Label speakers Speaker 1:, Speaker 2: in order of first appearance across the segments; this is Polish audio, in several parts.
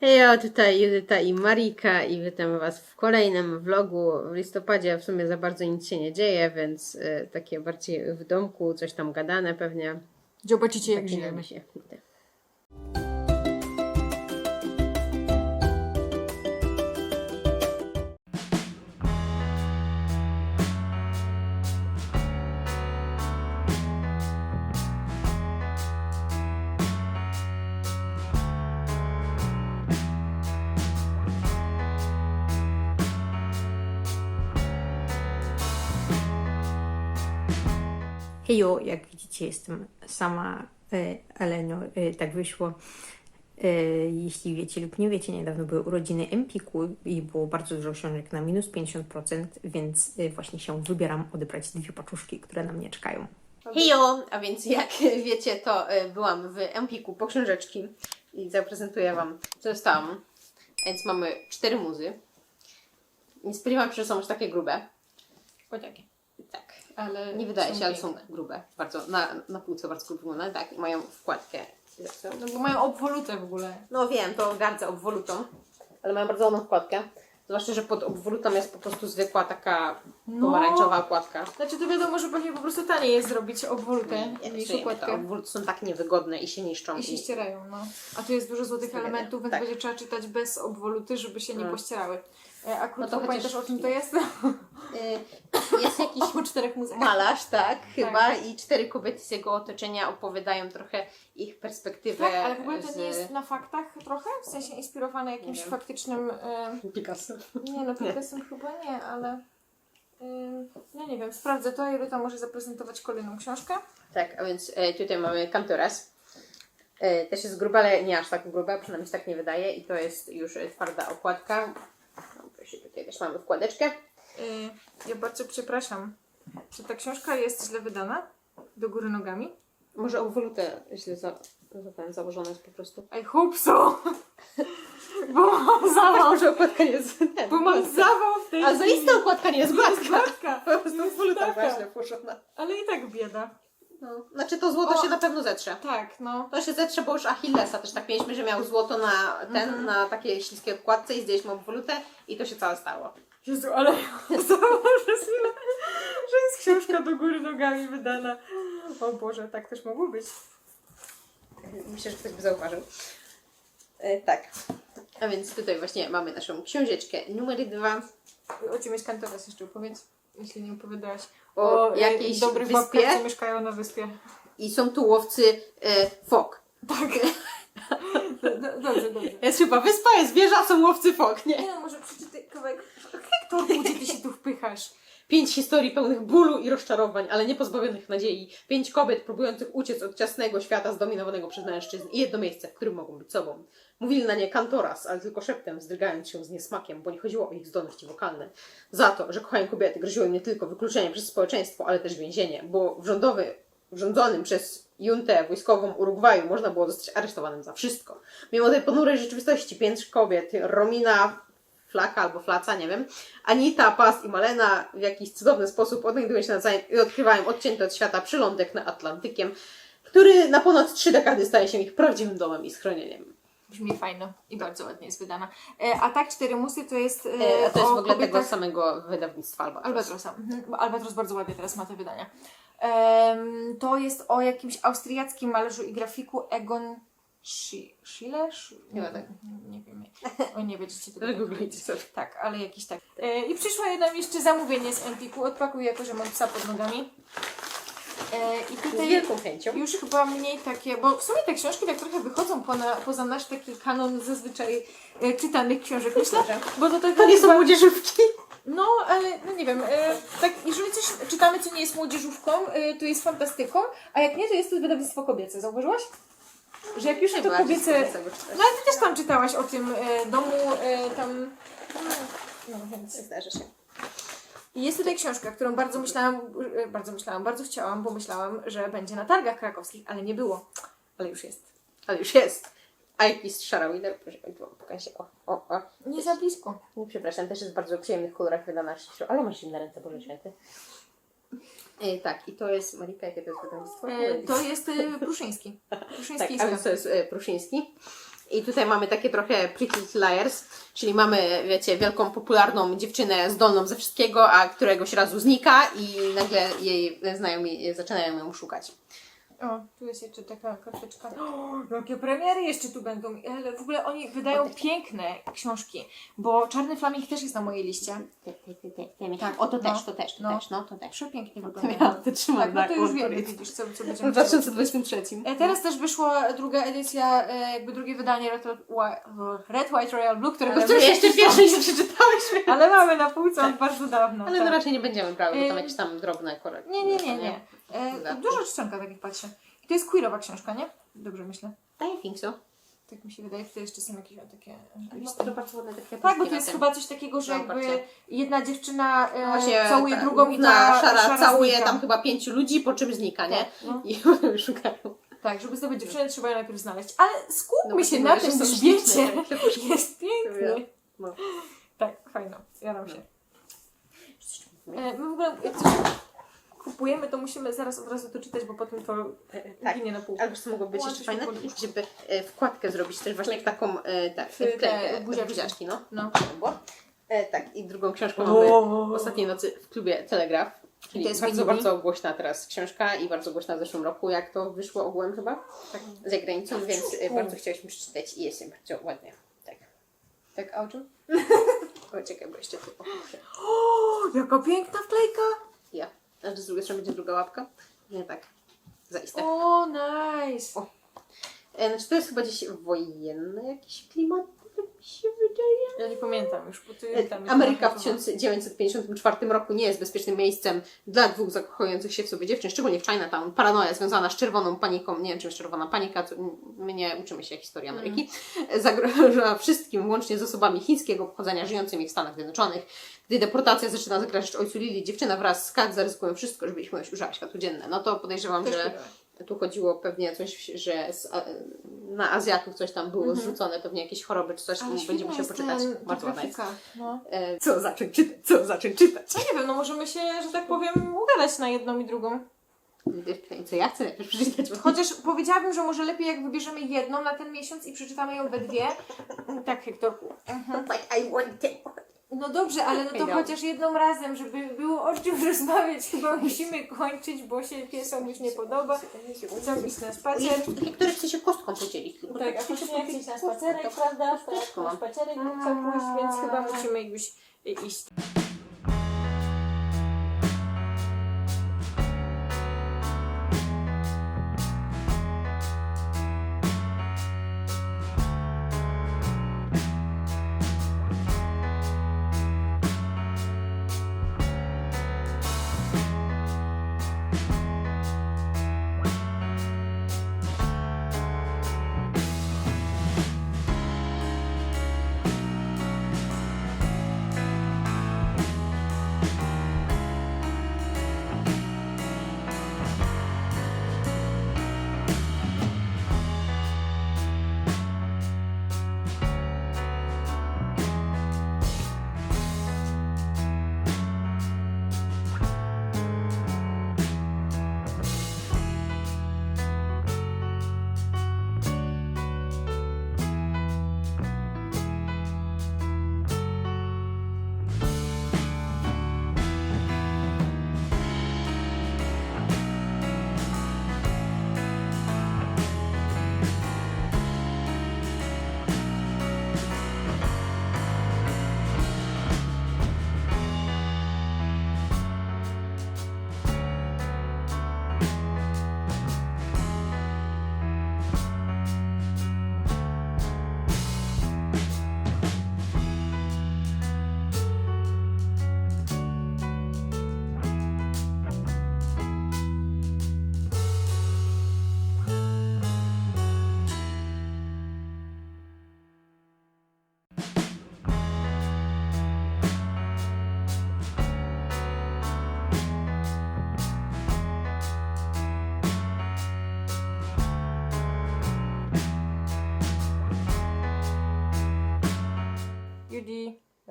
Speaker 1: Hejo, tutaj Judyta i Marika i witamy Was w kolejnym vlogu. W listopadzie w sumie za bardzo nic się nie dzieje, więc y, takie bardziej w domku, coś tam gadane pewnie.
Speaker 2: Zobaczycie jak
Speaker 1: Zaczynamy
Speaker 2: żyjemy.
Speaker 1: się.
Speaker 3: Hejo, jak widzicie, jestem sama, e, ale no, e, tak wyszło. E, Jeśli wiecie lub nie wiecie, niedawno były urodziny Empiku i było bardzo dużo książek na minus 50%, więc e, właśnie się wybieram odebrać dwie paczuszki, które na mnie czekają.
Speaker 1: Hejo! A więc jak wiecie, to byłam w Empiku po książeczki i zaprezentuję Wam, co dostałam. Więc mamy cztery muzy. Nie spodziewałam się, że są aż takie grube.
Speaker 2: O takie.
Speaker 1: Tak.
Speaker 2: Ale
Speaker 1: Nie wydaje się, ale są
Speaker 2: piękne.
Speaker 1: grube. Bardzo, na, na półce bardzo grube. Tak, i mają wkładkę.
Speaker 2: No bo mają obwolutę w ogóle.
Speaker 1: No wiem, to gardzę obwolutą, ale mają bardzo ładną wkładkę. Zwłaszcza, że pod obwolutą jest po prostu zwykła taka
Speaker 2: No.
Speaker 1: pomarańczowa okładka.
Speaker 2: Znaczy to wiadomo, że pewnie po prostu taniej jest zrobić obwolutę
Speaker 1: Nie,
Speaker 2: niż
Speaker 1: te
Speaker 2: okładkę.
Speaker 1: obwoluty są tak niewygodne i się niszczą.
Speaker 2: I się ścierają, no. A tu jest dużo złotych elementów, więc
Speaker 1: Tak.
Speaker 2: będzie trzeba czytać bez obwoluty, żeby się nie
Speaker 1: Mm.
Speaker 2: pościerały. E, A krótko
Speaker 1: chociaż-
Speaker 2: pamiętasz o czym to jest?
Speaker 1: Y, Jest jakiś
Speaker 2: O czterech muzeach.
Speaker 1: malarz, tak, chyba, i cztery kobiety z jego otoczenia opowiadają trochę ich perspektywę.
Speaker 2: Tak, ale w ogóle to
Speaker 1: z...
Speaker 2: nie jest na faktach trochę? W sensie inspirowane jakimś faktycznym... E...
Speaker 1: Picasso.
Speaker 2: Nie no, Picasso chyba nie, ale... Ym, no nie wiem, sprawdzę to, Juryta może zaprezentować kolejną książkę.
Speaker 1: Tak, a więc e, tutaj mamy Cantoras. E, też jest gruba, ale nie aż tak gruba, przynajmniej się tak nie wydaje. I to jest już twarda okładka. Proszę, tutaj też mamy wkładeczkę.
Speaker 2: Y, Ja bardzo przepraszam. Czy ta książka jest źle wydana? Do góry nogami?
Speaker 1: Może obwolutę źle za, za ten, założona jest po prostu.
Speaker 2: I hope so! Bo mam zawał,
Speaker 1: Może okładka nie jest ten,
Speaker 2: bo mam zawał w tej
Speaker 1: A zaiste okładka nie jest gładka.
Speaker 2: gładka.
Speaker 1: Po prostu obwoluta
Speaker 2: taka.
Speaker 1: właśnie włożona.
Speaker 2: Ale i tak bieda.
Speaker 1: No. Znaczy to złoto
Speaker 2: O.
Speaker 1: się na pewno zetrze.
Speaker 2: Tak, no.
Speaker 1: To się zetrze, bo już Achillesa też tak mieliśmy, że miał złoto na ten, na takiej śliskiej okładce i zdjęliśmy obwolutę i to się całe stało.
Speaker 2: Jezu, ale zawał przez chwilę, że jest książka do góry nogami wydana. O Boże, tak też mogło być.
Speaker 1: Myślę, że ktoś by zauważył. E, tak. A więc tutaj właśnie mamy naszą książeczkę numer dwa.
Speaker 2: O czym jest kantoras jeszcze opowiedz, jeśli nie opowiadałaś.
Speaker 1: O
Speaker 2: e,
Speaker 1: jakiejś
Speaker 2: dobrych
Speaker 1: wyspie?
Speaker 2: babkach, co mieszkają na wyspie.
Speaker 1: I są tu łowcy e, fok.
Speaker 2: Tak. Do- Dobrze, dobrze.
Speaker 1: Jest chyba wyspa, jest wieża, są łowcy fok, nie?
Speaker 2: Nie no, może przeczytaj kawałek. Hektor, gdzie ty się tu wpychasz?
Speaker 1: Pięć historii pełnych bólu i rozczarowań, ale nie pozbawionych nadziei. Pięć kobiet próbujących uciec od ciasnego świata zdominowanego przez mężczyzn i jedno miejsce, w którym mogą być sobą. Mówili na nie kantoras, ale tylko szeptem, wzdrygając się z niesmakiem, bo nie chodziło o ich zdolności wokalne. Za to, że kochają kobiety, groziło im nie tylko wykluczenie przez społeczeństwo, ale też więzienie, bo w rządowy, rządzonym przez juntę wojskową Urugwaju można było zostać aresztowanym za wszystko. Mimo tej ponurej rzeczywistości pięć kobiet, Romina, Flaka albo Flaca, nie wiem. Anita, Pas i Malena w jakiś cudowny sposób odnajdują się nawzajem i odkrywają odcięty od świata przylądek nad Atlantykiem, który na ponad trzy dekady staje się ich prawdziwym domem i schronieniem.
Speaker 2: Brzmi fajno i bardzo ładnie jest wydana. E, a tak, Cztery Musy to jest. E,
Speaker 1: E, to jest w ogóle tego
Speaker 2: kobietach-
Speaker 1: samego wydawnictwa Albatros.
Speaker 2: Albatrosa. Mhm. Albatros bardzo ładnie teraz ma te wydania. Em, to jest o jakimś austriackim malarzu i grafiku Egon Sch-
Speaker 1: Nie
Speaker 2: nie,
Speaker 1: ma tak.
Speaker 2: nie wiem. O, nie będziecie tego
Speaker 1: sobie.
Speaker 2: Tak, ale jakiś tak. E, I przyszło nam jeszcze zamówienie z Empiku. Odpakuję, jako że mam psa pod nogami. E, I
Speaker 1: Z
Speaker 2: tutaj
Speaker 1: wielką chęcią.
Speaker 2: już chyba mniej takie, bo w sumie te książki tak trochę wychodzą pona, poza nasz taki kanon zazwyczaj e, czytanych książek, myślę. Bo to, tak
Speaker 1: To nie są młodzieżówki.
Speaker 2: No, ale no nie wiem, e, tak jeżeli coś czytamy, co nie jest młodzieżówką, e, to jest fantastyką, a jak nie, to jest to wydawnictwo kobiece. Zauważyłaś? Że jak już to kobiece... No ale ty też tam czytałaś o tym e, domu, e, tam... No, więc...
Speaker 1: Zdarzy się.
Speaker 2: I jest tutaj książka, którą bardzo myślałam, e, bardzo myślałam, bardzo chciałam, bo myślałam, że będzie na targach krakowskich, ale nie było. Ale już jest.
Speaker 1: Ale już jest. A jakiś Sharawider, proszę pokażę. O, o, o.
Speaker 2: Nie za blisko.
Speaker 1: Nie, przepraszam, też jest w bardzo przyjemnych kolorach wydana. Ale masz zimne ręce, Boże Święty. E, tak, i to jest, Marika, jakie to jest wydawnictwo?
Speaker 2: E, to jest e, Pruszyński.
Speaker 1: Tak,
Speaker 2: Pruszyński
Speaker 1: więc to jest e, Pruszyński. I tutaj mamy takie trochę Pretty Little Liars, czyli mamy, wiecie, wielką, popularną dziewczynę zdolną ze wszystkiego, a któregoś razu znika i nagle jej znajomi zaczynają ją szukać.
Speaker 2: O, tu jest jeszcze taka karteczka. O, jakie premiery jeszcze tu będą. Ale w ogóle oni wydają piękne książki, bo Czarny Flaming też jest na mojej liście.
Speaker 1: Tak, o to
Speaker 2: no,
Speaker 1: też, to też, to
Speaker 2: no.
Speaker 1: też, no to też.
Speaker 2: Przepięknie
Speaker 1: Ja
Speaker 2: wyglądają.
Speaker 1: to trzymam
Speaker 2: Tak, no to już wiemy, widzisz, co, co
Speaker 1: W
Speaker 2: będziemy chciały.
Speaker 1: 2023.
Speaker 2: E, Teraz też wyszła druga edycja, e, jakby drugie wydanie Red, White Royal Blue, którego
Speaker 1: Ale jeszcze
Speaker 2: jeszcze
Speaker 1: pierwszy nie przeczytałyśmy.
Speaker 2: Ale mamy na półce od bardzo dawno.
Speaker 1: Ale
Speaker 2: tak.
Speaker 1: no raczej nie będziemy brały, bo tam jakieś tam drobne korekty.
Speaker 2: Nie, nie, nie, nie. E,
Speaker 1: Dodatki.
Speaker 2: dużo czcionka, tak jak patrzę. I to jest queerowa książka, nie? Dobrze myślę.
Speaker 1: I think so.
Speaker 2: Tak mi się wydaje, tutaj jeszcze są jakieś o, takie
Speaker 1: No,
Speaker 2: listy.
Speaker 1: ładne takie
Speaker 2: Tak, bo to jest chyba coś takiego, że
Speaker 1: No,
Speaker 2: jakby jedna dziewczyna e,
Speaker 1: tym. Właśnie
Speaker 2: całuje
Speaker 1: ta
Speaker 2: drugą i
Speaker 1: główna
Speaker 2: ta
Speaker 1: szara, całuje
Speaker 2: znika.
Speaker 1: tam chyba pięciu ludzi, po czym znika, nie?
Speaker 2: Tak, no.
Speaker 1: I szukają.
Speaker 2: tak, żeby zdobyć dziewczynę trzeba ją najpierw znaleźć. Ale skupmy
Speaker 1: No,
Speaker 2: się na tym
Speaker 1: są
Speaker 2: świecie.
Speaker 1: śliczne.
Speaker 2: Jest piękny.
Speaker 1: No.
Speaker 2: Tak, fajno. Jaram się.
Speaker 1: No.
Speaker 2: E, my w ogóle jak coś kupujemy, to musimy zaraz od razu to czytać, bo potem to
Speaker 1: Tak.
Speaker 2: ginie na pół.
Speaker 1: Albo co mogło być jeszcze fajne, żeby e, wkładkę zrobić też właśnie taką e, tak, wklejkę,
Speaker 2: buziaczki.
Speaker 1: buziaczki, no.
Speaker 2: No.
Speaker 1: E, tak, i drugą książką mamy. Ostatniej nocy w klubie Telegraf. Czyli
Speaker 2: To jest
Speaker 1: bardzo,
Speaker 2: Winnie
Speaker 1: bardzo głośna teraz książka i bardzo głośna w zeszłym roku, jak to wyszło ogółem chyba
Speaker 2: Tak.
Speaker 1: za granicą, więc e, bardzo chcieliśmy przeczytać i jest bardzo ładnie. Tak. Tak, a o czym? o, czekaj, bo jeszcze tu.
Speaker 2: O, jaka piękna wklejka!
Speaker 1: Ja. A z drugiej strony będzie druga łapka? Nie, tak. Zaiste.
Speaker 2: O, nice!
Speaker 1: O. E, znaczy to jest chyba gdzieś wojenny jakiś klimat, się wydaje.
Speaker 2: Ja nie pamiętam już, bo ty
Speaker 1: E,
Speaker 2: tam
Speaker 1: Ameryka w 1954 roku nie jest bezpiecznym miejscem dla dwóch zakochujących się w sobie dziewczyn, szczególnie w Chinatown. Paranoja związana z czerwoną paniką, nie wiem czym jest czerwona panika, co, my nie uczymy się historii Ameryki,
Speaker 2: Mm.
Speaker 1: zagroża wszystkim, łącznie z osobami chińskiego pochodzenia żyjącymi w Stanach Zjednoczonych. Gdy deportacja zaczyna zagrażać ojcu Lili, dziewczyna wraz z Kat zaryzykują wszystko, żeby ich miłość ujrzała światło dzienne. No to podejrzewam,
Speaker 2: Też
Speaker 1: że. Tu chodziło pewnie coś, że z, a, na Azjatów coś tam było zrzucone, pewnie jakieś choroby czy coś,
Speaker 2: Mhm. Ale
Speaker 1: będzie
Speaker 2: świetna
Speaker 1: musiał
Speaker 2: jest
Speaker 1: poczytać. Bardzo ładna jest.
Speaker 2: No.
Speaker 1: E, co zacząć czytać? Co zacząć czytać?
Speaker 2: no nie wiem, no możemy się, że tak powiem, ugadać na jedną i drugą.
Speaker 1: Co ja chcę przeczytać?
Speaker 2: Chociaż powiedziałabym, że może lepiej jak wybierzemy jedną na ten miesiąc i przeczytamy ją we dwie. Tak, Hektorku.
Speaker 1: Like I want it.
Speaker 2: No dobrze, ale no to
Speaker 1: Wiedziałam.
Speaker 2: chociaż jedną razem, żeby było o czym rozmawiać. Chyba musimy kończyć, bo się piesom już nie podoba. Chcę iść na spacer.
Speaker 1: Niektóre chce się kostką podzielić.
Speaker 2: Tak, a później jak iść na spacerek, prawda? Na spacerek chcę pójść, więc chyba musimy już iść.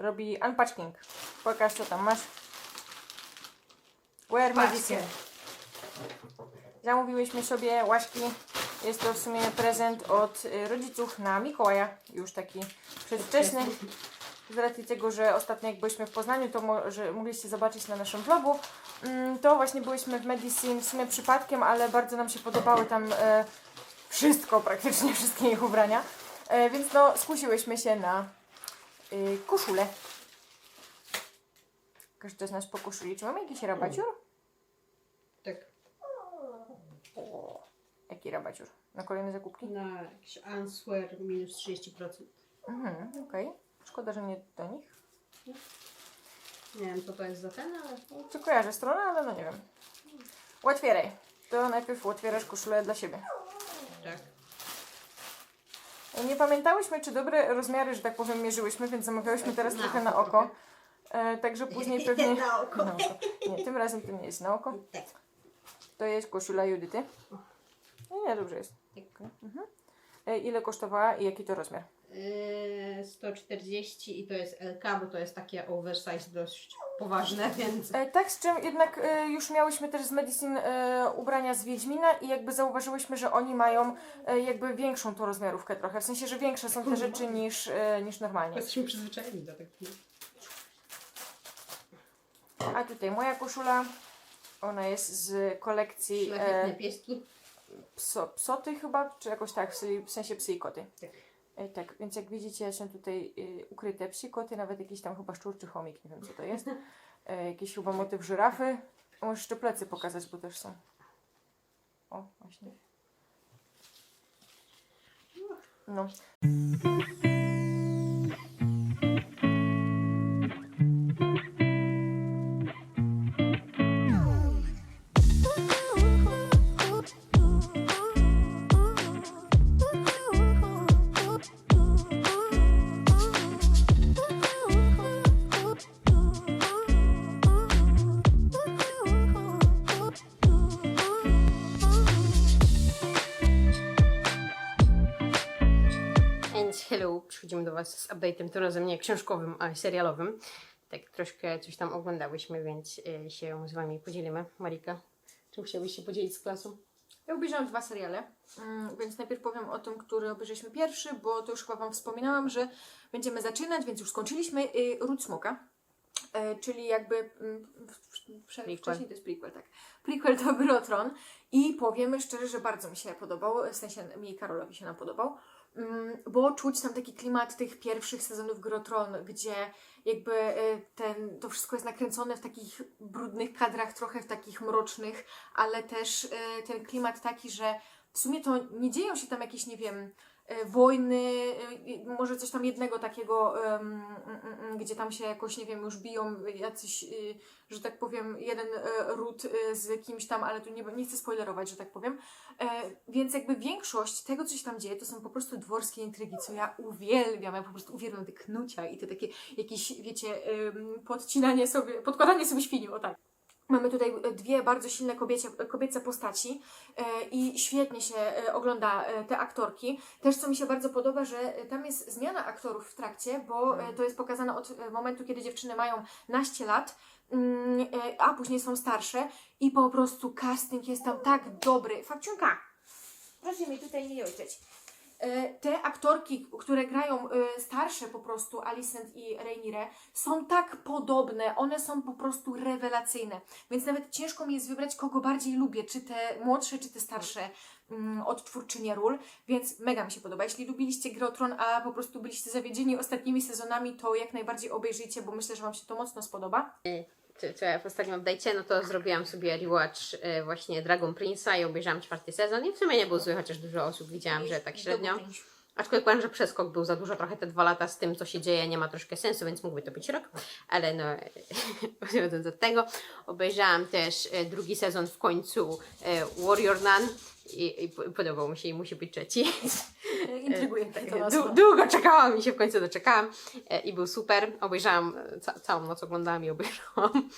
Speaker 2: Robi unpacking. Pokaż co tam masz. Where medicine. Zamówiłyśmy sobie łaśki Jest to w sumie prezent od y, rodziców na Mikołaja, już taki przedwczesny. Z racji tego, że ostatnio jak byliśmy w Poznaniu, to może mogliście zobaczyć na naszym vlogu, mm, to właśnie byliśmy w Medicine w sumie przypadkiem, ale bardzo nam się podobały tam e, wszystko, praktycznie wszystkie ich ubrania. E, więc no, skusiłyśmy się na y, koszulę. Każdy z nas po koszuli. Czy mamy jakiś rabaciur?
Speaker 1: Tak.
Speaker 2: Jaki rabaciur? Na kolejne zakupki?
Speaker 1: Na jakiś answer minus 30%.
Speaker 2: Mhm, okej. Szkoda, że nie do nich.
Speaker 1: Nie wiem, co to jest za ten, ale...
Speaker 2: Czy kojarzę stronę, ale no nie wiem. Otwieraj. To najpierw otwierasz koszulę dla siebie.
Speaker 1: Tak.
Speaker 2: Nie pamiętałyśmy, czy dobre rozmiary, że tak powiem, mierzyłyśmy, więc zamawiałyśmy teraz
Speaker 1: Na
Speaker 2: trochę na oko. E, także później pewnie...
Speaker 1: Na oko.
Speaker 2: Na oko. Nie, tym razem to nie jest na oko.
Speaker 1: Tak.
Speaker 2: To jest koszula Judyty. Nie, dobrze jest. Okej. Mhm. E, ile kosztowała i jaki to rozmiar?
Speaker 1: Yy, 140 i to jest LK, bo to jest takie oversize dość poważne, więc...
Speaker 2: E, tak, z czym jednak e, już miałyśmy też z Medicine e, ubrania z Wiedźmina i jakby zauważyłyśmy, że oni mają e, jakby większą tą rozmiarówkę trochę. W sensie, że większe są te rzeczy niż, e, niż normalnie.
Speaker 1: Jesteśmy przyzwyczajeni do tego.
Speaker 2: A tutaj moja koszula. Ona jest z kolekcji
Speaker 1: Szlachetne
Speaker 2: e,
Speaker 1: pieski.
Speaker 2: pso, psoty chyba, czy jakoś tak, w sensie- w sensie psy i koty.
Speaker 1: Tak.
Speaker 2: E, tak, więc jak widzicie są tutaj e, ukryte psy, koty, nawet jakiś tam chyba szczur czy chomik, nie wiem co to jest. E, jakiś chyba motyw żyrafy. Możesz jeszcze plecy pokazać, bo też są. O, właśnie. No.
Speaker 4: Z update'em, tym razem nie książkowym, a serialowym. Tak troszkę coś tam oglądałyśmy, więc y, się z Wami podzielimy. Marika, czym chciabyś się podzielić z klasą?
Speaker 2: Ja obejrzałam dwa seriale, mm, więc najpierw powiem o tym, który obejrzeliśmy pierwszy, bo to już chyba Wam wspominałam, że będziemy zaczynać, więc już skończyliśmy y, Ród Smoka. E, czyli jakby mm, wcześniej to jest prequel, tak. Prequel do Grotron i powiemy szczerze, że bardzo mi się podobał, w sensie mi Karolowi się nam podobał, mm, bo czuć tam taki klimat tych pierwszych sezonów Grotron, gdzie jakby e, ten, to wszystko jest nakręcone w takich brudnych kadrach, trochę w takich mrocznych, ale też e, ten klimat taki, że w sumie to nie dzieją się tam jakieś, nie wiem, wojny, e, może coś tam jednego takiego, mm, mm, mm, gdzie tam się jakoś, nie wiem, już biją jacyś, y, że tak powiem, jeden e, ród e, z kimś tam, ale tu nie, nie chcę spoilerować, że tak powiem. E, Więc jakby większość tego, co się tam dzieje, to są po prostu dworskie intrygi, co ja uwielbiam. Ja po prostu uwielbiam te knucia i te takie jakieś, wiecie, podcinanie sobie, podkładanie sobie świni, o tak. Mamy tutaj e, dwie bardzo silne kobiecie, kobiece postaci e, i świetnie się e, ogląda e, te aktorki. Też co mi się bardzo podoba, że e, tam jest zmiana aktorów w trakcie, bo e, to jest pokazane od e, momentu, kiedy dziewczyny mają naście lat, mm, e, a później są starsze i po prostu casting jest tam tak dobry. Fakciunka, proszę mi tutaj nie ojczeć. E, Te aktorki, które grają e, starsze po prostu, Alicent i Rhaenyra, są tak podobne, one są po prostu rewelacyjne. Więc nawet ciężko mi jest wybrać, kogo bardziej lubię, czy te młodsze, czy te starsze mm, odtwórczynie ról, więc mega mi się podoba. Jeśli lubiliście Grotron, a po prostu byliście zawiedzieni ostatnimi sezonami, to jak najbardziej obejrzyjcie, bo myślę, że Wam się to mocno spodoba.
Speaker 4: Co, ja w ostatnim update'cie, no to zrobiłam sobie rewatch y, właśnie Dragon Prince'a i obejrzałam czwarty sezon i w sumie nie był zły, chociaż dużo osób widziałam, że tak średnio. Aczkolwiek powiem, że przeskok był za dużo, trochę te dwa lata z tym, co się dzieje, nie ma troszkę sensu, więc mógłby to być rok. Ale no, odchodząc od tego, obejrzałam też e, drugi sezon w końcu e, Warrior Nun i, i po- podobał mi się i musi być trzeci.
Speaker 2: Intryguje to nazwa.
Speaker 4: Długo czekałam i się w końcu doczekałam e, i był super. Obejrzałam, e, ca całą noc oglądałam i obejrzałam.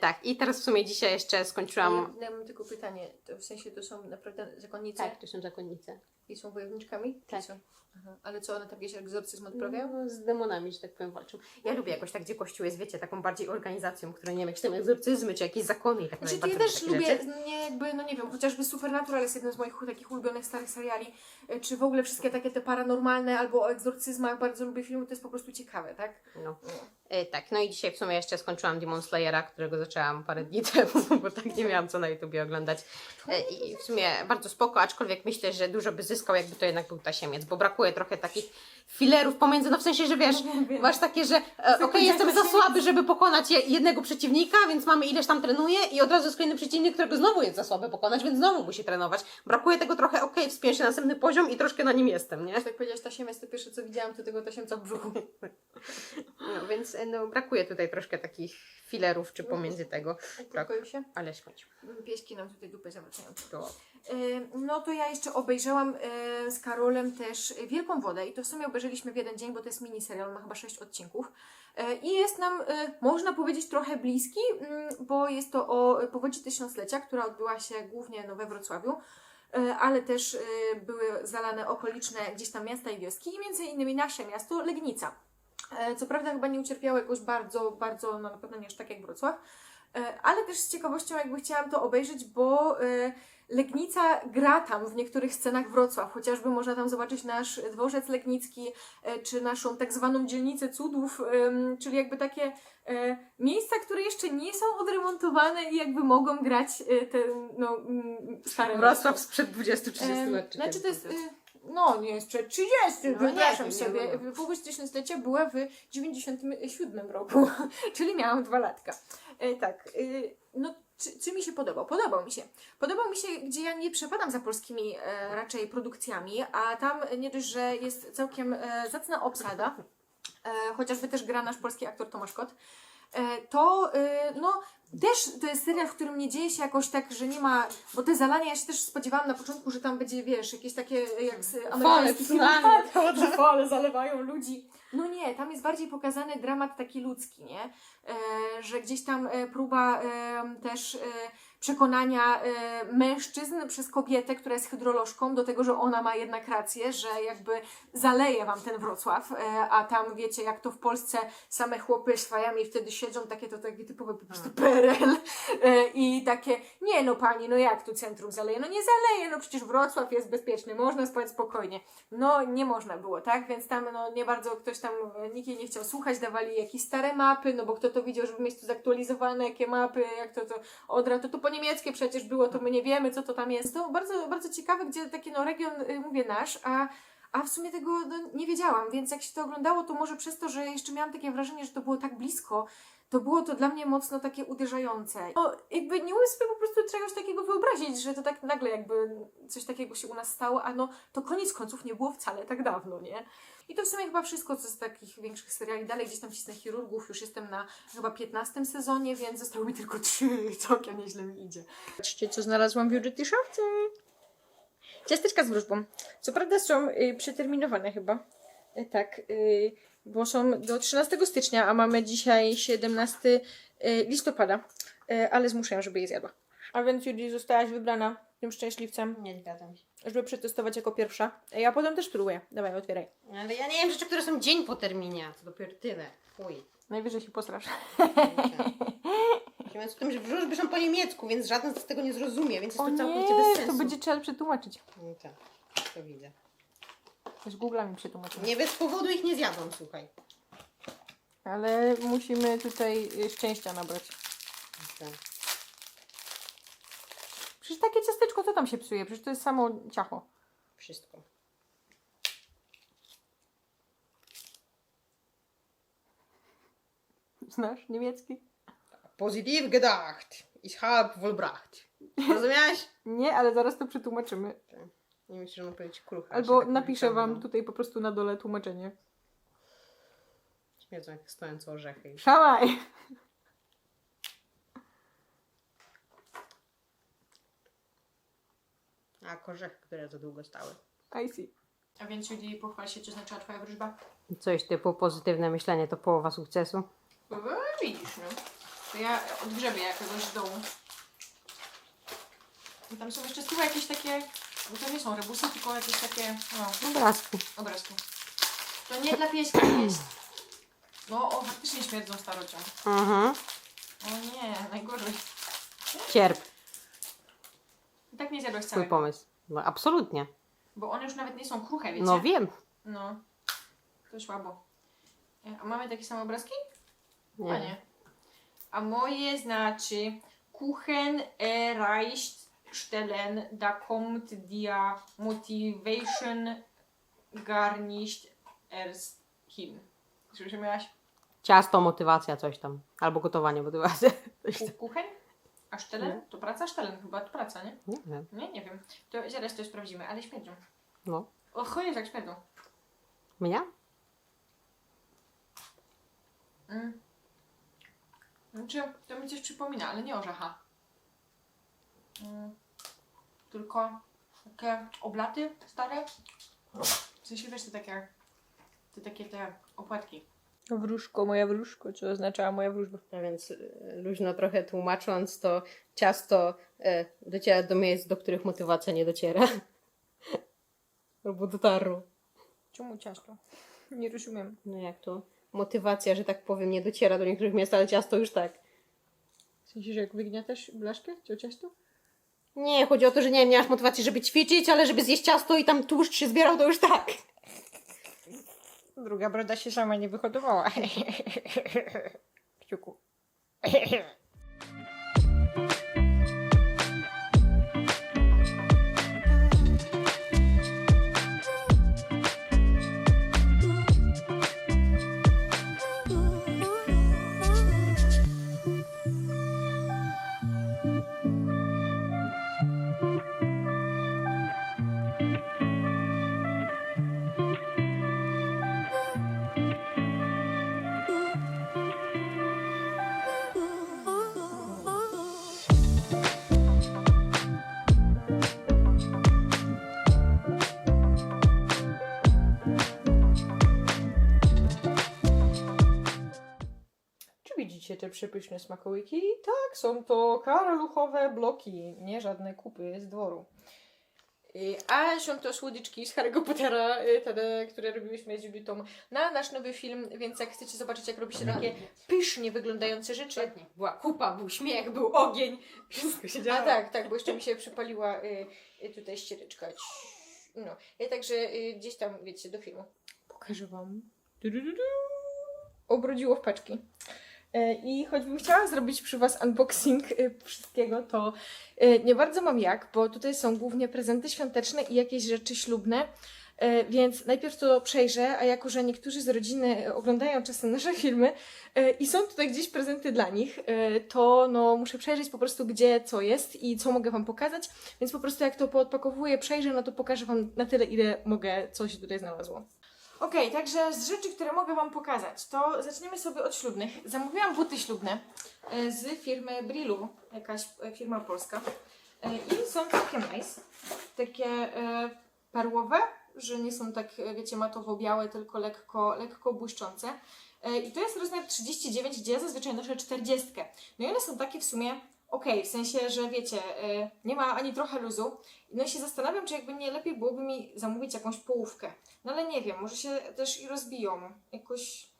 Speaker 4: Tak, i teraz w sumie dzisiaj jeszcze skończyłam.
Speaker 2: Ja, ja mam tylko pytanie, to w sensie to są naprawdę zakonnice
Speaker 4: Tak, to są zakonnice.
Speaker 2: I są wojowniczkami?
Speaker 4: Tak.
Speaker 2: Co? Aha. Ale co, one tam jakiś egzorcyzm odprawiają?
Speaker 1: No, z demonami, że tak powiem, walczą. Ja lubię jakoś tak, gdzie kościół jest, wiecie, taką bardziej organizacją, która nie wiem, jakieś tam egzorcyzmy, czy jakieś zakony i tak
Speaker 2: Znaczy,
Speaker 1: dalej.
Speaker 2: to ja też lubię,
Speaker 1: rzeczy.
Speaker 2: nie jakby, no nie wiem, chociażby Supernatural jest jednym z moich takich ulubionych starych seriali, e, czy w ogóle wszystkie takie te paranormalne albo o egzorcyzmach, bardzo lubię filmy, to jest po prostu ciekawe, tak?
Speaker 1: No. E, tak, no i dzisiaj w sumie jeszcze skończyłam Demon Slayera, którego zaczęłam parę dni temu, bo tak nie miałam co na YouTubie oglądać. E, I w sumie bardzo spoko, aczkolwiek myślę, że dużo by zyskał, jakby to jednak był tasiemiec, bo brakuje trochę takich filerów pomiędzy, no w sensie, że wiesz, masz takie, że e, okej, jestem za słaby, żeby pokonać je- jednego przeciwnika, więc mamy ileś tam trenuję i od razu jest kolejny przeciwnik, którego znowu jest za słaby pokonać, więc znowu musi trenować. Brakuje tego trochę, okej, wspiąłem się na następny poziom i troszkę na nim jestem, nie?
Speaker 2: Jak tak powiedziałaś tasiemiec, to pierwsze co widziałam, to tego tasiemca w brzuchu.
Speaker 1: No więc e, no, brakuje tutaj troszkę takich filerów czy pomiędzy tego. Tak,
Speaker 2: Tylko się?
Speaker 1: ale śmieć.
Speaker 2: Pieśki nam tutaj dupę zawracają.
Speaker 1: To
Speaker 2: E, No to ja jeszcze obejrzałam e, z Karolem też Wielką Wodę i to w sumie obejrzeliśmy w jeden dzień, bo to jest miniserial, ma chyba sześć odcinków. E, I jest nam, można powiedzieć, trochę bliski, mm, bo jest to o powodzi tysiąclecia, która odbyła się głównie no, we Wrocławiu. Ale też były zalane okoliczne gdzieś tam miasta i wioski, i między innymi nasze miasto Legnica. E, Co prawda chyba nie ucierpiało jakoś bardzo, bardzo, no na pewno nie aż tak jak Wrocław, E, ale też z ciekawością jakby chciałam to obejrzeć, bo e, Legnica gra tam w niektórych scenach Wrocław, chociażby można tam zobaczyć nasz dworzec legnicki, czy naszą tak zwaną dzielnicę cudów, czyli jakby takie miejsca, które jeszcze nie są odremontowane i jakby mogą grać te no, stare
Speaker 5: Wrocław sprzed 20-30
Speaker 2: Em,
Speaker 5: lat. czy
Speaker 2: Znaczy to jest. No, nie jest przed 30,
Speaker 1: nie
Speaker 2: wypraszam
Speaker 1: wiem,
Speaker 2: sobie.
Speaker 1: nie wiem.
Speaker 2: Powódź tysiąclecia była w 97 roku, czyli miałam dwa latka. E, tak, y, no czy, czy mi się podobał? Podobał mi się. Podobał mi się, gdzie ja nie przepadam za polskimi e, raczej produkcjami, a tam nie dość, że jest całkiem e, zacna obsada, e, chociażby też gra nasz polski aktor Tomasz Kot, e, to e, no też to jest serial, w którym nie dzieje się jakoś tak, że nie ma, bo te zalania ja się też spodziewałam na początku, że tam będzie, wiesz, jakieś takie jak z amerykańskich filmów, że fale zalewają ludzi. No nie, tam jest bardziej pokazany dramat taki ludzki, nie? E, że gdzieś tam e, próba e, też e, przekonania e, mężczyzn przez kobietę, która jest hydrolożką, do tego, że ona ma jednak rację, że jakby zaleje wam ten Wrocław, e, a tam wiecie, jak to w Polsce same chłopy z fajami wtedy siedzą, takie to takie typowe po prostu PRL e, i takie, nie no pani, no jak tu centrum zaleje? No nie zaleje, no przecież Wrocław jest bezpieczny, można spać spokojnie. No nie można było, tak? Więc tam no nie bardzo ktoś tam, nikt jej nie chciał słuchać, dawali jakieś stare mapy, no bo kto to widział, żeby mieć tu zaktualizowane, jakie mapy, jak to to Odra, to to po niemieckie przecież było, to my nie wiemy, co to tam jest. To bardzo, bardzo ciekawe, gdzie taki no region, y, mówię, nasz, a a w sumie tego no, nie wiedziałam, więc jak się to oglądało, to może przez to, że jeszcze miałam takie wrażenie, że to było tak blisko, to było to dla mnie mocno takie uderzające. No, jakby nie umiem sobie po prostu czegoś takiego wyobrazić, że to tak nagle jakby coś takiego się u nas stało, a no to koniec końców nie było wcale tak dawno, nie? I to w sumie chyba wszystko, co z takich większych seriali. Dalej gdzieś tam cisnę chirurgów, już jestem na chyba 15 sezonie, więc zostały mi tylko trzy, całkiem nieźle mi idzie. Patrzcie, co znalazłam w Beauty Shopce. Ciasteczka z wróżbą. Co prawda są y, przeterminowane chyba. Y, tak, y, bo są do 13 stycznia, a mamy dzisiaj 17 y, listopada. Y, ale zmuszę ją, żeby je zjadła. A więc Judy zostałaś wybrana tym szczęśliwcem,
Speaker 1: nie zgadzam się.
Speaker 2: żeby przetestować jako pierwsza. Ja potem też spróbuję. Dawaj, otwieraj.
Speaker 1: Ale ja nie wiem rzeczy, które są dzień po terminie, to dopiero tyle. Fuj.
Speaker 2: Najwyżej się posrasz.
Speaker 1: Mówiąc o tym, że wróżby są po niemiecku, więc żaden z tego nie zrozumie, więc jest
Speaker 2: O
Speaker 1: to
Speaker 2: nie,
Speaker 1: całkowicie bez sensu.
Speaker 2: to będzie trzeba przetłumaczyć.
Speaker 1: No tak, to widzę.
Speaker 2: Z Google'a mi przetłumaczymy.
Speaker 1: Nie bez powodu ich nie zjadłam, słuchaj.
Speaker 2: Ale musimy tutaj y, szczęścia nabrać.
Speaker 1: Tak.
Speaker 2: Przecież takie ciasteczko, co tam się psuje? Przecież to jest samo ciacho.
Speaker 1: Wszystko.
Speaker 2: Znasz niemiecki?
Speaker 1: Positiv gedacht. Ich hab wohlbracht. Rozumiałeś?
Speaker 2: Nie, ale zaraz to przetłumaczymy.
Speaker 1: Nie myślę, że mam powiedzieć krucha.
Speaker 2: Albo
Speaker 1: tak
Speaker 2: napiszę wam
Speaker 1: no.
Speaker 2: tutaj po prostu na dole tłumaczenie.
Speaker 1: Śmiedzą jak stojące orzechy.
Speaker 2: Szamaj!
Speaker 1: A korzechy, które za długo stały.
Speaker 2: I see. A więc Judy, pochwal się, co znaczyła twoja wróżba?
Speaker 1: Coś typu pozytywne myślenie to połowa sukcesu.
Speaker 2: No, widzisz, no. To ja odgrzebię jakiegoś z dołu. I tam są jeszcze tyłu jakieś takie Bo to nie są rebusy, tylko jakieś takie, no,
Speaker 4: Obrazki.
Speaker 2: obrazki. To nie dla pieśka jest. No, o, faktycznie śmierdzą starocią.
Speaker 4: Mhm.
Speaker 2: O nie, najgorzej.
Speaker 4: Cierp.
Speaker 2: I tak nie zjadłeś
Speaker 4: Twój
Speaker 2: całego.
Speaker 4: pomysł. No, absolutnie.
Speaker 2: Bo one już nawet nie są kruche, wiecie?
Speaker 4: No wiem.
Speaker 2: No. To słabo. E, A mamy takie same obrazki?
Speaker 4: Nie.
Speaker 2: A nie. A moje znaczy Kuchen erreicht Stellen, da kommt die Motivation gar nicht erst hin. Zrozumiałaś?
Speaker 4: Ciasto, motywacja, coś tam. Albo gotowanie, motywacja.
Speaker 2: Ku- Kuchen? A Stellen? To praca? Stellen chyba to praca, nie?
Speaker 4: Nie wiem.
Speaker 2: Nie, nie wiem. To zaraz to sprawdzimy, ale śmierdzą.
Speaker 4: No.
Speaker 2: O chuj, jak śmierdzą.
Speaker 4: Mnie?
Speaker 2: Mm. Znaczy, to mi coś przypomina, ale nie orzecha. Mm. Tylko takie oblaty stare. W sensie wiesz, te takie, te takie te opłatki. Wróżko, moja wróżko, co oznaczała moja wróżba?
Speaker 4: A więc y, luźno trochę tłumacząc, to ciasto e, dociera do miejsc, do których motywacja nie dociera. Albo dotarło.
Speaker 2: Czemu ciasto? Nie rozumiem.
Speaker 4: No jak to? Motywacja, że tak powiem, nie dociera do niektórych miejsc, ale ciasto już tak.
Speaker 2: W sensie, że jak wygniatasz blaszkę, to ciasto?
Speaker 4: Nie, chodzi o to, że nie miałaś motywacji, żeby ćwiczyć, ale żeby zjeść ciasto i tam tłuszcz się zbierał, to już tak.
Speaker 2: Druga broda się sama nie wyhodowała. Kciuku. przepyszne smakołyki? Tak, są to karaluchowe bloki, nie żadne kupy z dworu. Y, A są to słodyczki z Harry'ego Pottera, y, te, które robiłyśmy z Julitą na nasz nowy film, więc jak chcecie zobaczyć, jak robi się takie pysznie wyglądające rzeczy.
Speaker 1: Była kupa, był śmiech, był ogień. Wszystko się działo.
Speaker 2: A tak, tak, bo jeszcze mi się przypaliła y, y, tutaj ściereczka. No, i także y, gdzieś tam, wiecie, do filmu. Pokażę Wam. Du, du, du, du. Obrodziło w paczki. E, I choćbym chciała zrobić przy Was unboxing y, wszystkiego, to y, nie bardzo mam jak, bo tutaj są głównie prezenty świąteczne i jakieś rzeczy ślubne. E, Więc najpierw to przejrzę, a jako, że niektórzy z rodziny oglądają czasem nasze filmy e, i są tutaj gdzieś prezenty dla nich, e, to no, muszę przejrzeć po prostu, gdzie co jest i co mogę Wam pokazać. Więc po prostu jak to poodpakowuję, przejrzę, no to pokażę Wam na tyle, ile mogę, co się tutaj znalazło. Okej, także z rzeczy, które mogę Wam pokazać, to zaczniemy sobie od ślubnych. Zamówiłam buty ślubne e, z firmy Brillu, jakaś e, firma polska. E, I są całkiem nice. Takie perłowe, że nie są tak, wiecie, matowo-białe, tylko lekko, lekko błyszczące. I to jest rozmiar 39, gdzie ja zazwyczaj noszę 40. No i one są takie w sumie okej, w sensie, że wiecie, e, nie ma ani trochę luzu. No i się zastanawiam, czy jakby nie lepiej byłoby mi zamówić jakąś połówkę. No ale nie wiem, może się też i rozbiją. Jakoś,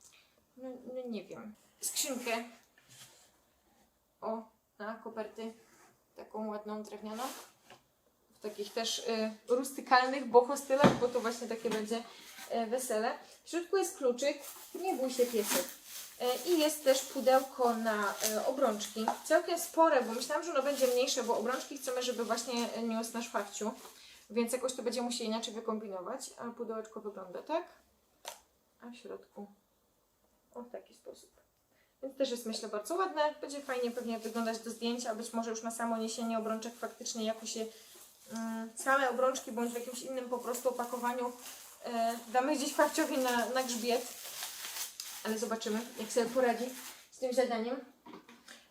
Speaker 2: no, no nie wiem. Skrzynkę. O, na koperty. Taką ładną, drewnianą. W takich też y, rustykalnych boho stylach, bo to właśnie takie będzie y, wesele. W środku jest kluczyk. Nie bój się piesek. Y, I jest też pudełko na y, obrączki. Całkiem spore, bo myślałam, że ono będzie mniejsze, bo obrączki chcemy, żeby właśnie y, niósł na szwachciu. Więc jakoś to będziemy musieli inaczej wykombinować. A pudełeczko wygląda tak. A w środku o w taki sposób. Więc też jest myślę bardzo ładne. Będzie fajnie pewnie wyglądać do zdjęcia, być może już na samo niesienie obrączek faktycznie jakoś je mm, same obrączki bądź w jakimś innym po prostu opakowaniu e, damy gdzieś fachciowi na, na grzbiet. Ale zobaczymy, jak sobie poradzi z tym zadaniem.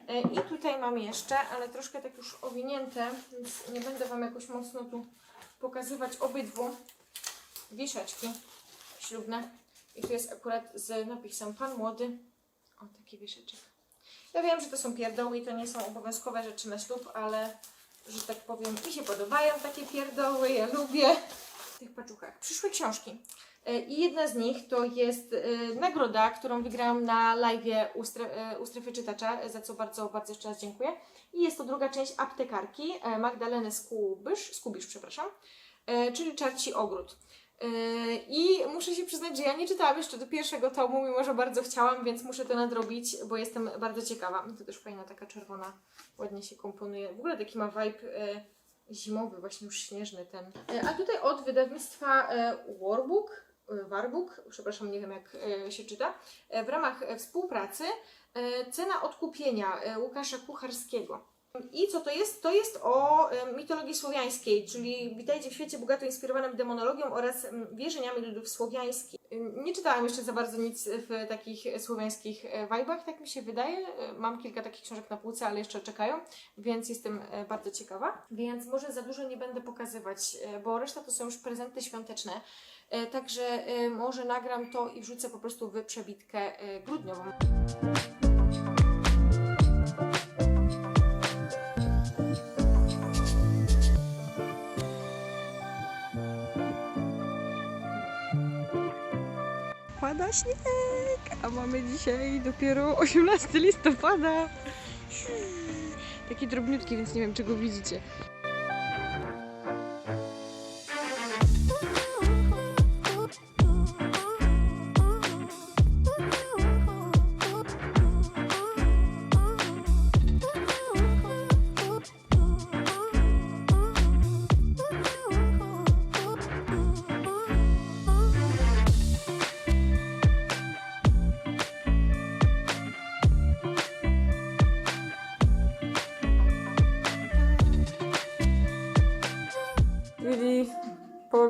Speaker 2: E, I tutaj mam jeszcze, ale troszkę tak już owinięte, więc nie będę Wam jakoś mocno tu pokazywać obydwu wieszaczki ślubne. I tu jest akurat z napisem Pan Młody. O, taki wieszeczek. Ja wiem, że to są pierdoły i to nie są obowiązkowe rzeczy na ślub, ale że tak powiem, mi się podobają takie pierdoły, ja lubię w tych paczuchach. Przyszły książki. E, I jedna z nich to jest e, nagroda, którą wygrałam na live u, e, u Strefy Czytacza, za co bardzo, bardzo jeszcze raz dziękuję. I jest to druga część aptekarki Magdaleny Skubysz, Skubisz, przepraszam, czyli Czarci Ogród. I muszę się przyznać, że ja nie czytałam jeszcze do pierwszego tomu, mimo że bardzo chciałam, więc muszę to nadrobić, bo jestem bardzo ciekawa. To też fajna taka czerwona, ładnie się komponuje. W ogóle taki ma vibe zimowy, właśnie już śnieżny ten. A tutaj od wydawnictwa Warbook, e, Warbook, przepraszam, nie wiem jak e, się czyta, e, w ramach współpracy Cena odkupienia Łukasza Kucharskiego. I co to jest? To jest o mitologii słowiańskiej, czyli witajcie w świecie bogato inspirowanym demonologią oraz wierzeniami ludów słowiańskich. Nie czytałam jeszcze za bardzo nic w takich słowiańskich wajbach, tak mi się wydaje. Mam kilka takich książek na półce, ale jeszcze czekają, więc jestem bardzo ciekawa. Więc może za dużo nie będę pokazywać, bo reszta to są już prezenty świąteczne. E, Także e, może nagram to i wrzucę po prostu w przebitkę e, grudniową.
Speaker 6: Pada śnieg, a mamy dzisiaj dopiero 18 listopada. Taki drobniutki, więc nie wiem, czy go widzicie.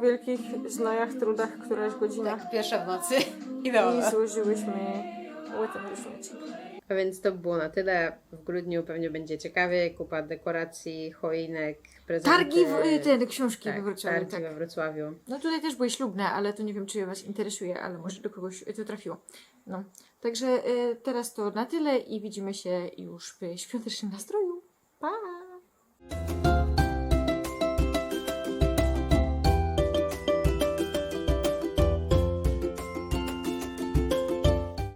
Speaker 2: Wielkich znojach, trudach, któraś godzina
Speaker 4: Tak, pierwsza w nocy.
Speaker 2: i złożyłyśmy ten rysunek.
Speaker 4: A więc to było na tyle. W grudniu pewnie będzie ciekawie. Kupa dekoracji, choinek, prezenty.
Speaker 2: Targi, w, y, te, te książki
Speaker 4: tak,
Speaker 2: we Wrocławiu,
Speaker 4: targi
Speaker 2: tak.
Speaker 4: we Wrocławiu.
Speaker 2: No tutaj też były ślubne, ale to nie wiem, czy Was interesuje, ale może do kogoś to trafiło. No. Także y, teraz to na tyle i widzimy się już w świątecznym nastroju. Pa!